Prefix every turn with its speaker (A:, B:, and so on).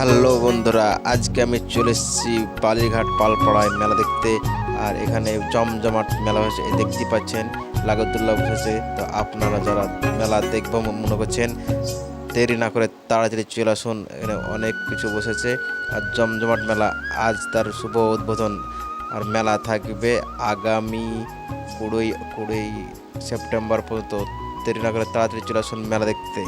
A: Hello বন্ধুরা, আজকে আমি চলে এসেছি বালিঘাট পালপাড়ায় মেলা দেখতে, আর এখানে জমজমাট মেলা হয়েছে দেখতে পাচ্ছেন লাগতুল্লাহ বসেছে তো আপনারা যারা মেলা দেখব মনে করছেন, দেরি না করে তাড়াতাড়ি চলে আসুন, এখানে অনেক কিছু বসেছে। আর জমজমাট মেলা আজ তার শুভ উদ্বোধন, আর মেলা থাকবে আগামী কুড়ি কুড়ি সেপ্টেম্বর পর্যন্ত। দেরি না করে তাড়াতাড়ি চলে আসুন মেলা দেখতে।